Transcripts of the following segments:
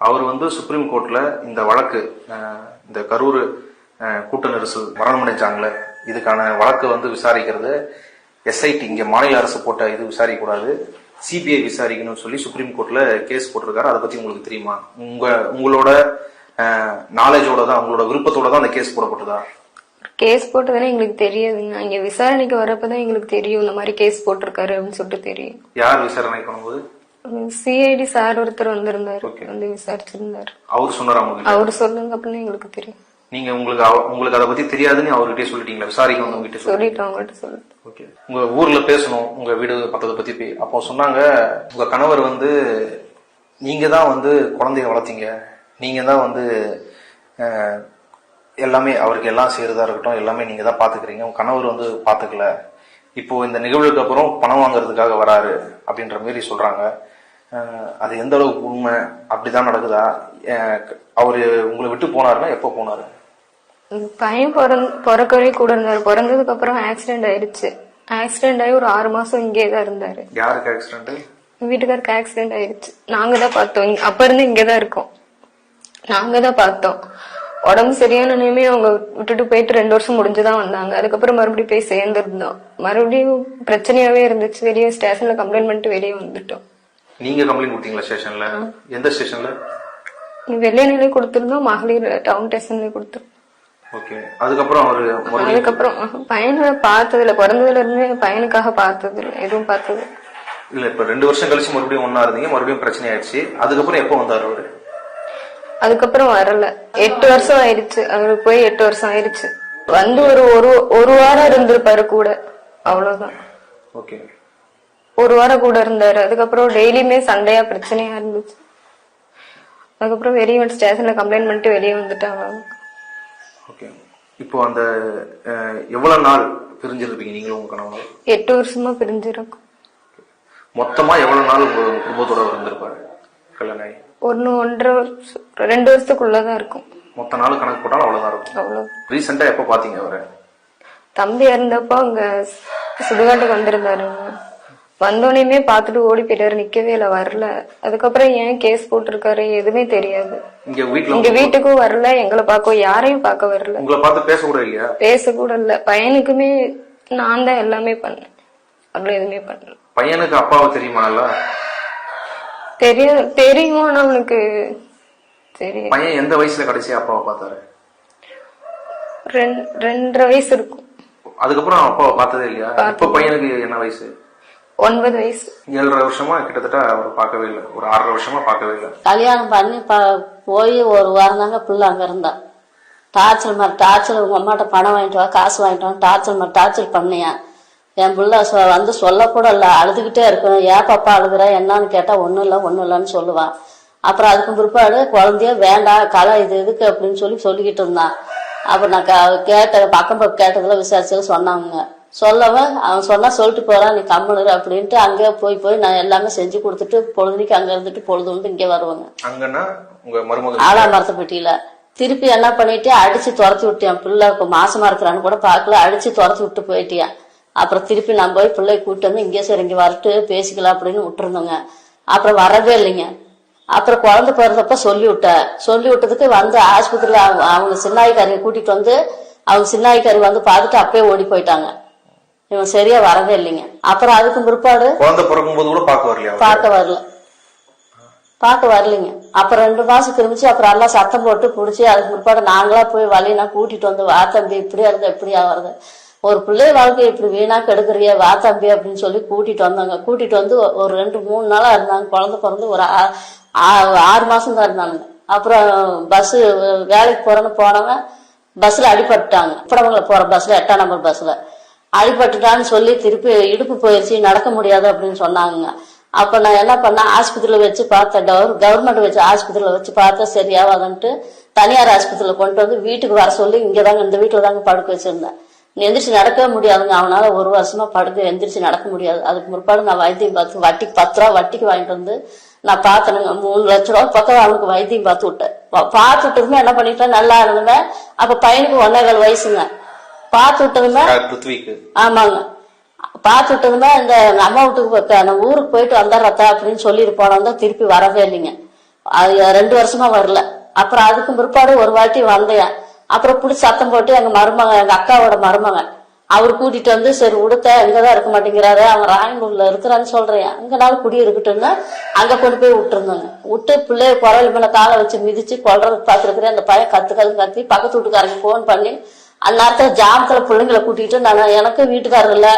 அவர் வந்து சுப்ரீம் கோர்ட்ல இந்த வழக்கு இந்த கரூர் கூட்ட நெரிசல் மரணம் அடைஞ்சாங்களே இதுக்கான வழக்கு வந்து விசாரிக்கிறது. எஸ்ஐடி இங்க மாநில அரசு போட்ட இது விசாரிக்க கூடாது சிபிஐ விசாரிக்கணும்னு சொல்லி சுப்ரீம் கோர்ட்ல கேஸ் போட்டிருக்காரு. அதை பத்தி உங்களுக்கு தெரியுமா? உங்க உங்களோட நாலேஜோட தான் உங்களோட விருப்பத்தோட தான் அந்த கேஸ் போடப்பட்டதா? கேஸ் போட்டதுன்னா எங்களுக்கு தெரியாதுங்க இங்க விசாரணைக்கு வரப்பதான் எங்களுக்கு தெரியும். இந்த மாதிரி கேஸ் போட்டிருக்காரு அப்படின்னு சொல்லிட்டு தெரியும். யார் விசாரணை பண்ணும்போது? சிஐடி சார் ஒருத்தர் வந்திருந்தாரு. வந்து விசாரிச்சிருந்தாரு. அவர் சொன்னார் அவர் சொல்லுங்க அப்படின்னு எங்களுக்கு தெரியும். நீங்க உங்களுக்கு உங்களுக்கு அதை பத்தி தெரியாதுன்னு அவர்கிட்டயே சொல்லிட்டீங்களா? விசாரிக்க வந்தவங்க சொல்லி சொல்லிட்டு. அவங்கள்ட்ட சொல்லிட்டு ஓகே உங்க ஊர்ல பேசணும் உங்க வீடு பத்ததை பத்தி அப்போ சொன்னாங்க உங்க கணவர் வந்து நீங்க தான் வந்து குழந்தைய வளர்த்தீங்க. நீங்க தான் வந்து எல்லாமே அவருக்கு எல்லாம் செய்யறதா இருக்கட்டும் எல்லாமே நீங்க தான் பாத்துக்கிறீங்க. உங்க கணவர் வந்து பாத்துக்கல. இப்போ இந்த நிகழ்வுக்கு அப்புறம் பணம் வாங்குறதுக்காக வராரு அப்படின்ற மாதிரி சொல்றாங்க. அது எந்த அளவுக்கு உண்மை? அப்படிதான் நடக்குதா? அவரு உங்களை விட்டு போனாருன்னா எப்போ போனாரு? பையன் பிறந் பிறக்கவே கூட இருந்தாரு. பிறந்ததுக்கு அப்புறம் ஆக்சிடென்ட் ஆயிருச்சு. ஆக்சிடென்ட் ஆகி ஒரு ஆறு மாசம் இங்கே தான் இருந்தாரு. யாருக்கு ஆக்சிடென்ட் வீட்டுக்காருக்கு ஆக்சிடென்ட் ஆயிருச்சு. நாங்க தான் பார்த்தோம். அப்ப இருந்து இங்கே தான் இருக்கோம். நாங்க தான் பார்த்தோம். உடம்பு சரியான நிலைமை அவங்க விட்டுட்டு போயிட்டு ரெண்டு வருஷம் முடிஞ்சுதான் வந்தாங்க. அதுக்கப்புறம் மறுபடியும் போய் சேர்ந்துருந்தோம். மறுபடியும் பிரச்சனையாவே இருந்துச்சு. வெளியே ஸ்டேஷன்ல கம்ப்ளைண்ட் பண்ணிட்டு வெளியே வந்துட்டோம். நீங்க கம்ப்ளைண்ட் கொடுத்தீங்களா ஸ்டேஷன்ல எந்த ஸ்டேஷன்ல வெளியே நிலை கொடுத்திருந்தோம் மகளிர் டவுன் ஸ்டேஷன்ல கொடுத்துருந்தோம் ஓகே அதுக்கப்புறம் அவரு அதுக்கப்புறம் பையனை பார்த்ததுல பிறந்ததுல இருந்து பையனுக்காக பார்த்தது எதுவும் பார்த்தது இல்ல. இப்ப ரெண்டு வருஷம் கழிச்சு மறுபடியும் ஒன்னா இருந்தீங்க மறுபடியும் பிரச்சனை ஆயிடுச்சு. அதுக்கப்புறம் எப்போ வந்தாரு அவரு? அதுக்கப்புறம் வரல. எட்டு வருஷம் ஆயிடுச்சு அவரு போய் எட்டு வருஷம் ஆயிடுச்சு. வந்து ஒரு ஒரு ஒரு வாரம் இருந்திருப்பாரு கூட அவ்வளவுதான். ஓகே ஒரு வாரம் கூட இருந்தாரு. அதுக்கப்புறம் டெய்லியுமே சண்டையா பிரச்சனையா இருந்துச்சு. அதுக்கப்புறம் வெளியே வந்து ஸ்டேஷன்ல கம்ப்ளைண்ட் பண்ணிட்டு வெளியே வந்துட்டாங்க. ஓகே இப்போ அந்த எவ்வளவு நாள் பிரிஞ்சிருப்பீங்க நீங்களும் உங்க கணவனும் எட்டு வருஷமா பிரிஞ்சிருக்கும். மொத்தமா எவ்வளவு நாள் உங்க குடும்பத்தோட இருந்திருப்பாரு? கல்யாணம் ஒன்னு ஒன்றரை வருஷம் ரெண்டு வருஷத்துக்குள்ளதான் இருக்கும். மொத்த நாள் கணக்கு போட்டாலும் அவ்வளவுதான் இருக்கும். அவ்வளவு. ரீசெண்டா எப்போ பாத்தீங்க அவரை? தம்பி இறந்தப்போ அங்க சுடுகாட்டுக்கு வந்திருந்தாருங்க வந்தோடனே பார்த்துட்டு ஓடி போயிட்டாரு நிக்கவே இல்ல வரல. அதுக்கப்புறம் ஏன் கேஸ் போட்டிருக்காரு எதுவுமே தெரியாது. இங்க வீட்டுல இங்க வீட்டுக்கும் வரல எங்களை பார்க்க யாரையும் பார்க்க வரல. உங்களை பார்த்து பேச கூட இல்லையா? பேச கூட இல்ல. பையனுக்குமே நான் தான் எல்லாமே பண்ணேன். அவ்வளவு எதுவுமே பண்ணல. பையனுக்கு அப்பாவை தெரியுமா நல்லா? தெரிய தெரியும் ஆனா அவனுக்கு? தெரியும் பையன் எந்த வயசுல கடைசியா அப்பாவை பார்த்தாரு? ரெண்- ரெண்டரை வயசு இருக்கும். அதுக்கப்புறம் அப்பாவை பார்த்ததே இல்லையா? இப்ப பையனுக்கு என்ன வயசு? ஒன்பது வயசு. ஏழரை வருஷமா கிட்டத்தட்ட அவர் பார்க்கவே இல்லை. ஒரு ஆறரை வருஷமா பார்க்கவே இல்லை. கல்யாணம் பண்ணி போய் ஒரு வாரம் தாங்க பிள்ளை அங்கே இருந்தா. டார்ச்சர் மாதிரி டார்ச்சர் உங்கள் அம்மாட்ட பணம் வாங்கிட்டு வா காசு வாங்கிட்டு வா டார்ச்சர் மாதிரி டார்ச்சர் பண்ணியா. என் பிள்ளை வந்து சொல்லக்கூட இல்லை அழுதுகிட்டே இருக்கும் ஏன் பாப்பா அழுகுற என்னன்னு கேட்டால் ஒன்றும் இல்லை ஒன்றும் இல்லைன்னு சொல்லுவான் அப்புறம் அதுக்கு பிற்பாடு குழந்தைய வேண்டாம் கலை இது எதுக்கு அப்படின்னு சொல்லி சொல்லிக்கிட்டு இருந்தான் அப்புறம் நான் க- கேட்ட பக்கம் பக்கம் கேட்டதில் விசாரிச்சு சொன்னாங்க. சொல்லவன் அவன் சொன்னா சொல்லிட்டு போறான் நீ கம்முனு அப்படின்ட்டு அங்கே போய் போய் நான் எல்லாமே செஞ்சு கொடுத்துட்டு பொழுதுனிக்கு அங்கே இருந்துட்டு பொழுது வந்து இங்கே வருவாங்க. அங்கன்னா உங்க மருமகன் ஆலாமரத்தப்பட்டியில திருப்பி என்ன பண்ணிட்டு அடிச்சு துரத்தி விட்டேன் பிள்ளை மாசமா இருக்கிறான்னு கூட பார்க்கல. அடிச்சு துரத்தி விட்டு போயிட்டியான் அப்புறம் திருப்பி நான் போய் பிள்ளை கூட்டு வந்து இங்கே சரி இங்கே வரட்டு பேசிக்கலாம் அப்படின்னு விட்டுருந்தோங்க. அப்புறம் வரவே இல்லைங்க. அப்புறம் குழந்தை பிறந்தப்ப சொல்லி விட்டேன் சொல்லி விட்டதுக்கு வந்து ஆஸ்பத்திரியில் அவங்க அவங்க சின்னாய்க்காரியை கூட்டிட்டு வந்து அவங்க சின்னாய்க்காரி வந்து பார்த்துட்டு அப்பயே ஓடி போயிட்டாங்க. இவன் சரியா வரவே இல்லைங்க. அப்புறம் அதுக்கு பிற்பாடு குழந்தை பிறக்கும் போது கூட பார்க்க வரலையா? பார்க்க வரல. பார்க்க வரலைங்க. அப்புறம் ரெண்டு மாசம் திரும்பிச்சு அப்புறம் எல்லாம் சத்தம் போட்டு பிடிச்சி அதுக்கு பிற்பாடு நாங்களா போய் வழினா கூட்டிட்டு வந்து வா தம்பி இப்படியா இருந்தா இப்படியா வருது. ஒரு பிள்ளை வாழ்க்கை இப்படி வீணா கெடுக்கிறிய வா தம்பி அப்படின்னு சொல்லி கூட்டிட்டு வந்தாங்க. கூட்டிட்டு வந்து ஒரு ரெண்டு மூணு நாளா இருந்தாங்க. குழந்தை பிறந்து ஒரு ஆறு மாசம் தான் இருந்தாங்க அப்புறம் பஸ் வேலைக்கு போறேன்னு போனவன் பஸ்ல அடிபட்டுட்டாங்க. அப்புறம் போற பஸ்ல எட்டாம் நம்பர் பஸ்ல அடிபட்டுட்டான்னு சொல்லி திருப்பி இடுப்பு போயிடுச்சு நடக்க முடியாது அப்படின்னு சொன்னாங்க. அப்ப நான் என்ன பண்ணேன்? ஆஸ்பத்திரியில வச்சு பார்த்தேன் கவர் கவர்மெண்ட் வச்சு ஆஸ்பத்திரியில வச்சு பார்த்தா சரியாவாதுன்ட்டு தனியார் ஆஸ்பத்திரியில கொண்டு வந்து வீட்டுக்கு வர சொல்லி இங்கதாங்க இந்த வீட்டுல தாங்க படுக்க வச்சிருந்தேன். எந்திரிச்சு நடக்கவே முடியாதுங்க. அவனால ஒரு வருஷமா படுக்க எந்திரிச்சு நடக்க முடியாது. அதுக்கு முற்பாடு நான் வைத்தியம் பார்த்து வட்டிக்கு பத்து ரூபா வட்டிக்கு வாங்கிட்டு வந்து நான் பார்த்தேனுங்க. மூணு லட்ச ரூபா பக்கம் அவனுக்கு வைத்தியம் பார்த்து விட்டேன். பா- பார்த்து விட்டதுமே என்ன பண்ணிட்டேன்? நல்லா இருந்தேன். அப்ப பையனுக்கு ஒன்னேகால் வயசுங்க. பார்த்து விட்டதுமே ஆமாங்க. பார்த்து விட்டதுமே இந்த அம்மா வீட்டுக்கு நான் ஊருக்கு போயிட்டு வந்துடுறதா அப்படின்னு சொல்லிட்டு போனோம் தான் திருப்பி வரவே இல்லைங்க. அது ரெண்டு வருஷமா வரல. அப்புறம் அதுக்கு பிற்பாடு ஒரு வாட்டி வந்தேன். அப்புறம் பிடிச்சி சத்தம் போட்டு எங்க மருமக எங்க அக்காவோட மருமக அவர் கூட்டிட்டு வந்து சரி உடுத்த இங்கதான் இருக்க மாட்டேங்கிறாரு. அவன் ராயனூர்ல இருக்கிறான்னு சொல்றேன். அங்கனாலும் குடி இருக்கட்டும்னு அங்க கொண்டு போய் விட்டுருந்தாங்க. விட்டு பிள்ளைய குரல் மேல காலை வச்சு மிதிச்சு கொல்றதுக்கு பார்த்துருக்கிறேன். அந்த பையன் கத்து கத்து கத்தி பக்கத்து வீட்டுக்காரங்க ஃபோன் பண்ணி அந்நேரத்தில் ஜாமத்தில் பிள்ளைங்களை கூட்டிகிட்டு நான் எனக்கு வீட்டுக்காரர் இல்லை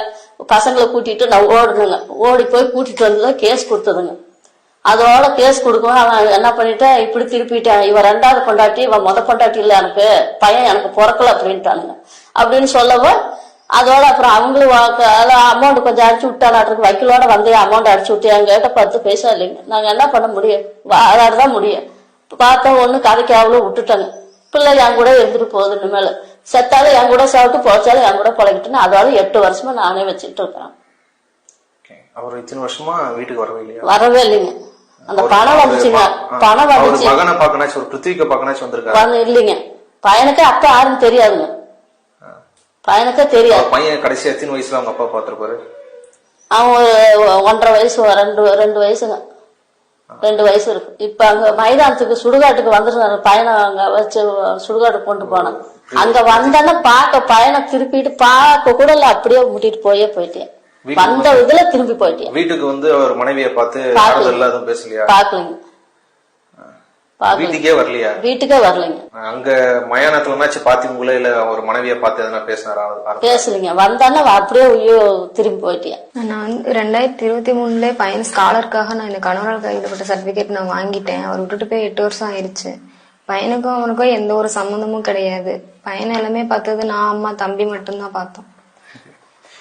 பசங்களை கூட்டிகிட்டு நான் ஓடுனுங்க. ஓடி போய் கூட்டிகிட்டு வந்து கேஸ் கொடுத்ததுங்க. அதோட கேஸ் கொடுக்கவும் அவன் என்ன பண்ணிட்டேன் இப்படி திருப்பிட்டேன் இவன் ரெண்டாவது பொண்டாட்டி இவன் முத பொண்டாட்டி இல்லை எனக்கு பையன் எனக்கு பிறக்கல அப்படின்ட்டானுங்க. அப்படின்னு சொல்லவும் அதோட அப்புறம் அவங்களும் அமௌண்ட் கொஞ்சம் அடிச்சு விட்டாலாட்டுருக்கு வக்கீலோட வந்து அமௌண்ட் அடிச்சு விட்டு எங்கிட்ட பத்து பைசா இல்லைங்க. நாங்கள் என்ன பண்ண முடியும்? வாழாடுதான் தான் முடியும். பார்த்தா ஒன்று கதைக்கு அவ்வளோ விட்டுட்டாங்க. பிள்ளை என் கூட இருந்துட்டு போகுது இனிமேல். செத்தாலும் என் கூட சாப்பிட்டு போச்சாலும் என் கூட பழகிட்டுன்னு அதோட எட்டு வருஷமா நானே வச்சுட்டு இருக்கிறேன். அவர் இத்தனை வருஷமா வீட்டுக்கு வரவே இல்லையா? வரவே இல்லைங்க. அந்த பணம் வந்துச்சுங்க. பணம் வந்துச்சு. மகனை பார்க்கனாச்சும் ஒரு பிருத்திவிக்க பார்க்கனாச்சும் வந்திருக்காரு. வந்து இல்லைங்க. பையனுக்கே அப்பா யாருன்னு தெரியாதுங்க. பையனுக்கே தெரியாது. பையன் கடைசி எத்தனை வயசுல அவங்க அப்பா பார்த்திருப்பாரு? அவன் ஒன்றரை வயசு ரெண்டு ரெண்டு வயசுங்க. ரெண்டு வயசு இருக்கு. இப்ப அங்க மைதானத்துக்கு சுடுகாட்டுக்கு வந்துருந்தாரு பையனை அங்க வச்சு சுடுகாட்டுக்கு கொண்டு போனான் அங்க வந்தோன்னே பார்க்க பையனை திருப்பிட்டு பார்க்க கூட இல்ல. அப்படியே முட்டிட்டு போயே போயிட்டேன். வந்த இதுல திரும்பி போயிட்டேன். வீட்டுக்கு வந்து அவர் மனைவியை பார்த்து பேசலையா? பாக்கலைங்க பாக்கல வீட்டுக்கே வரலையா? வீட்டுக்கே வரலைங்க. அங்க மயானத்துலனாச்சும் பாத்தீங்களா இல்ல அவர் மனைவியை பார்த்து எதனா பேசினாரா? பேசலைங்க. வந்தானே அப்படியே ஐயோ திரும்பி போயிட்டேன் நான் வந்து ரெண்டாயிரத்தி இருபத்தி மூணுல பையன் ஸ்காலருக்காக நான் இந்த கணவரால் கைவிடப்பட்ட சர்டிபிகேட் நான் வாங்கிட்டேன். அவர் விட்டுட்டு போய் எட்டு வருஷம் ஆயிருச்சு. பையனுக்கும் அவனுக்கும் எந்த ஒரு சம்மந்தமும் கிடையாது. பையனை எல்லாமே பார்த்தது நான் அம்மா தம்பி மட்டும்தான் பார்த்தோம்.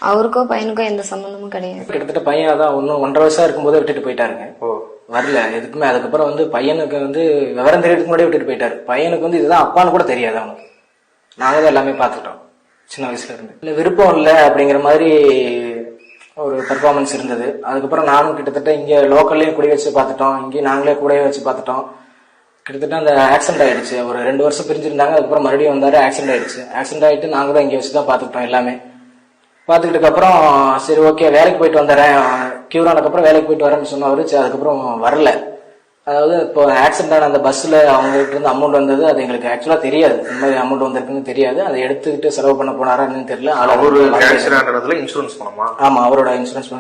அவருக்கும் பையனுக்கும் எந்த சம்மந்தமும் கிடையாது. கிட்டத்தட்ட பையன் அதான் ஒன்னும் ஒன்றரை வயசா இருக்கும்போதே விட்டுட்டு போயிட்டாருங்க. ஓ. வரல. எதுக்குமே. அதுக்கப்புறம் வந்து பையனுக்கு வந்து விவரம் தெரியறதுக்கு முன்னாடியே விட்டுட்டு போயிட்டாரு. பையனுக்கு வந்து இதுதான் அப்பான்னு கூட தெரியாது அவனுக்கு. நாங்கள் தான் எல்லாமே பார்த்துட்டோம் சின்ன வயசுல இருந்து. இல்லை விருப்பம் இல்லை அப்படிங்கிற மாதிரி ஒரு பெர்ஃபார்மன்ஸ் இருந்தது. அதுக்கப்புறம் நானும் கிட்டத்தட்ட இங்கே லோக்கல்லையும் குடி வச்சு பார்த்துட்டோம். இங்கேயும் நாங்களே கூடயே வச்சு பார்த்துட்டோம். கிட்டத்தட்ட அந்த ஆக்சிடென்ட் ஆயிடுச்சு. ஒரு ரெண்டு வருஷம் பிரிஞ்சிருந்தாங்க. அதுக்கப்புறம் மறுபடியும் வந்தாரு ஆக்சிடென்ட் ஆயிடுச்சு. ஆக்சிடென்ட் ஆயிட்டு நாங்கள் தான் இங்கே வச்சு தான் பார்த்துக்கிட்டோம் எல்லாமே. பார்த்துக்கிட்டதுக்கு அப்புறம் சரி ஓகே வேலைக்கு போயிட்டு வந்துடுறேன். கியூர் ஆனதுக்கப்புறம் வேலைக்கு போயிட்டு வரேன்னு சொன்னவர் சரி அதுக்கப்புறம் வரல. அதாவது இப்போ ஆக்சிடென்ட் ஆன அந்த பஸ்ஸில் அவங்ககிட்ட இருந்து அமௌண்ட் வந்தது அது எங்களுக்கு ஆக்சுவலாக தெரியாது. இந்த மாதிரி அமௌண்ட் வந்திருக்குன்னு தெரியாது. அதை எடுத்துக்கிட்டு செலவு பண்ண போனாரா என்னன்னு தெரியல. அவரு இன்சூரன்ஸ் பணமா ஆமா அவரோட இன்சூரன்ஸ்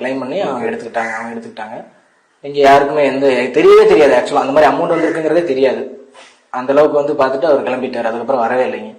கிளைம் பண்ணி அவங்க எடுத்துக்கிட்டாங்க அவங்க எடுத்துக்கிட்டாங்க. இங்க யாருக்குமே எந்த தெரியவே தெரியாது ஆக்சுவலா அந்த மாதிரி அமௌண்ட் வந்திருக்குங்கிறதே தெரியாது. அந்த அளவுக்கு வந்து பார்த்துட்டு அவர் கிளம்பிட்டாரு. அதுக்கப்புறம் வரவே இல்லைங்க.